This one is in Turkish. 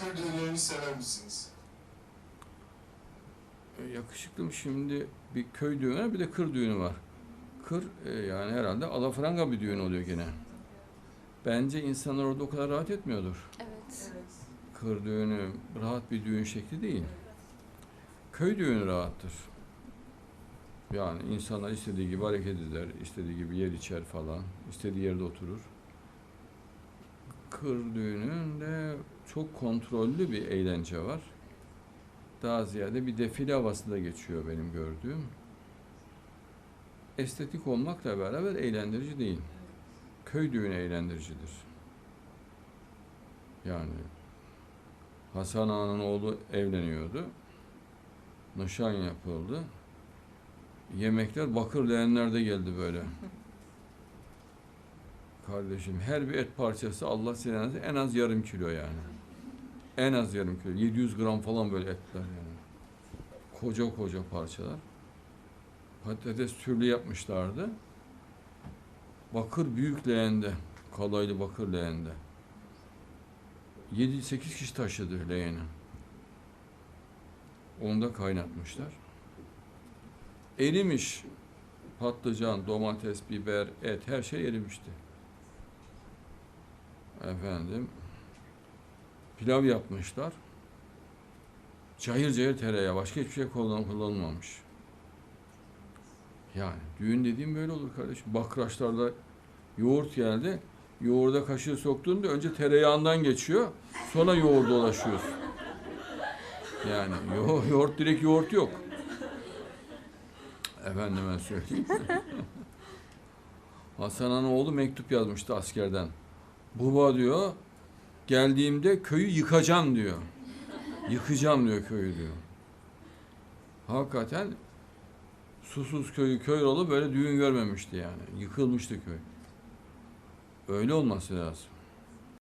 kır düğünlerini sever misiniz? E, Yakışıklım şimdi bir köy düğünü var, bir de kır düğünü var. Kır e, yani herhalde alafranga bir düğün oluyor gene. Bence insanlar orada o kadar rahat etmiyordur. Evet. Kır düğünü rahat bir düğün şekli değil. Köy düğünü rahattır. Yani insanlar istediği gibi hareket eder, istediği gibi yer içer falan, istediği yerde oturur. Kır düğününde çok kontrollü bir eğlence var. Daha ziyade bir defile havasında geçiyor benim gördüğüm. Estetik olmakla beraber eğlendirici değil. Köy düğünü eğlendiricidir. Yani Hasan Ağa'nın oğlu evleniyordu. Nişan yapıldı. Yemekler bakır leğenlerde geldi böyle. Kardeşim her bir et parçası Allah seversen en az yarım kilo yani. En az yarım kilo. 700 gram falan böyle etler yani. Koca koca parçalar. Patates türlü yapmışlardı. Bakır büyük leğende. Kalaylı bakır leğende. 7-8 kişi taşıdı leğeni. Onu da kaynatmışlar. Erimiş. Patlıcan, domates, biber, et her şey erimişti. Efendim pilav yapmışlar. Cayır cayır tereyağı. Başka hiçbir şey kullan- kullanılmamış. Yani düğün dediğim böyle olur kardeşim. Bakraçlarda yoğurt geldi. Yoğurda kaşığı soktuğunda önce tereyağından geçiyor. Sonra yoğurda ulaşıyorsun. Yani yo yoğurt direkt yoğurt yok. Efendime söyleyeyim. Hasan Ağa'nın oğlu mektup yazmıştı askerden. Baba diyor, geldiğimde köyü yıkacağım diyor. Yıkacağım diyor köyü diyor. Hakikaten susuz köyü köy olup böyle düğün görmemişti yani. Yıkılmıştı köy. Öyle olması lazım.